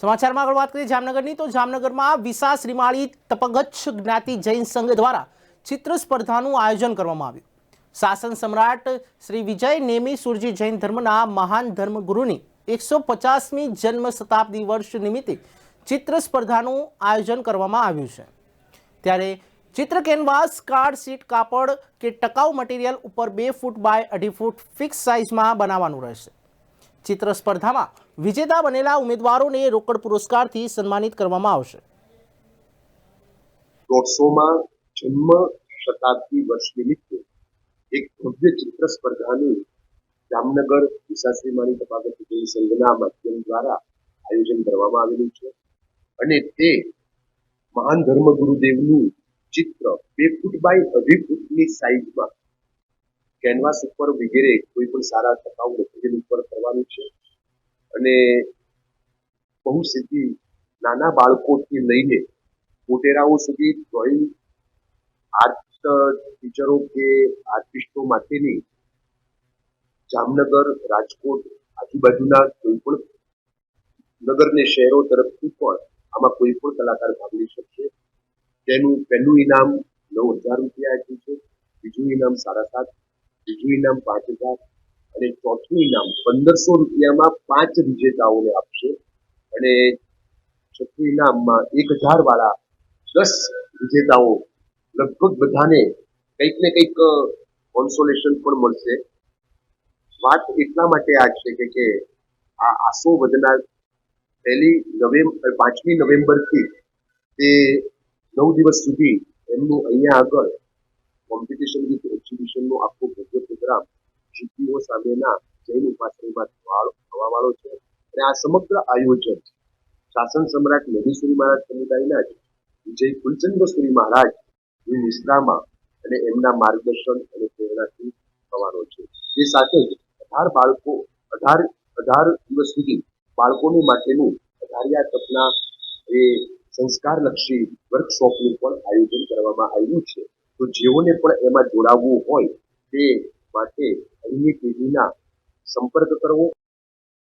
સમાચારમાં આગળ વાત કરીએ જામનગરની, તો જામનગરમાં વિસા શ્રીમાળી તપગચ્છ જ્ઞાતિ જૈન સંઘ દ્વારા ચિત્ર સ્પર્ધાનું આયોજન કરવામાં આવ્યું. શાસન સમ્રાટ શ્રી વિજય નેમી સુરજી જૈન ધર્મના મહાન ધર્મગુરુની એકસો પચાસમી જન્મ શતાબ્દી વર્ષ નિમિત્તે ચિત્ર સ્પર્ધાનું આયોજન કરવામાં આવ્યું છે. ત્યારે ચિત્ર કેનવાસ કાર્ડ શીટ કાપડ કે ટકાઉ મટીરિયલ ઉપર બે ફૂટ બાય અઢી ફૂટ ફિક્સ સાઇઝમાં બનાવવાનું રહેશે. ચિત્ર સ્પર્ધામાં વિજેતા બનેલા ઉમેદવારોને રોકડ પુરસ્કારથી સન્માનિત કરવામાં આવશે. જન્મ શતાબ્દી વર્ષ નિમિત્તે એક ભવ્ય ચિત્ર સ્પર્ધાનું જામનગર વિશાશ્રીમાની તફાવત જૈન સંઘના માધ્યમ દ્વારા આયોજન કરવામાં આવેલું છે અને તે મહાન ધર્મ ગુરુદેવનું ચિત્ર બે ફૂટ બાય અઢી ફૂટની સાઈઝમાં કેનવાસ ઉપર વગેરે કોઈ પણ સારા ટકાઉ મટીરિયલ ઉપર કરવાનું છે. અને બહુ સીધી નાના બાળકોથી લઈને મોટેરાઓ સુધી ડ્રોઈંગ આર્ટ ટીચરો કે આર્ટિસ્ટો માટેની જામનગર, રાજકોટ આજુબાજુના કોઈ પણ નગર ને શહેરો તરફથી પણ આમાં કોઈ પણ કલાકાર ભાગ લઈ શકશે. તેનું પહેલું ઇનામ નવ હજાર રૂપિયા આપ્યું છે. બીજું ઇનામ સાડા સાત ત્રીજું ઇનામ પાંચ હજાર અને ચોથું ઇનામ પંદરસો રૂપિયામાં પાંચ વિજેતાઓને આપશે. અને છઠ્ઠું ઇનામમાં એક હજાર વાળા દસ વિજેતાઓ લગભગ બધાને કંઈક ને કંઈક કોન્સોલેશન પણ મળશે. વાત એટલા માટે આ છે કે આ આસો વધનાર પહેલી નવેમ્બર પાંચમી નવેમ્બરથી તે નવ દિવસ સુધી એમનું અહીંયા આગળ કોમ્પિટિશન વિથ એક્ઝિબિશનનો આખો ભવ્ય પ્રોગ્રામ જીપીઓ સામેના જૈન ઉપાસનીમાં થવા વાળો છે. અને આ સમગ્ર આયોજન શાસન સમ્રાટ નદીસુરી મહારાજ સમુદાયના જ વિજય કુલચંદ્રશ્વરી મહારાજની નિષ્ઠામાં અને એમના માર્ગદર્શન અને પ્રેરણાથી થવાનો છે. એ સાથે જ અઢાર બાળકો અઢાર અઢાર દિવસ સુધી બાળકોની માટેનું અઢારિયા તપના એ સંસ્કારલક્ષી વર્કશોપનું પણ આયોજન કરવામાં આવ્યું છે. તો જેઓને પણ એમાં જોડાવવું હોય તે માટે અહીંની પેઢીના સંપર્ક કરવો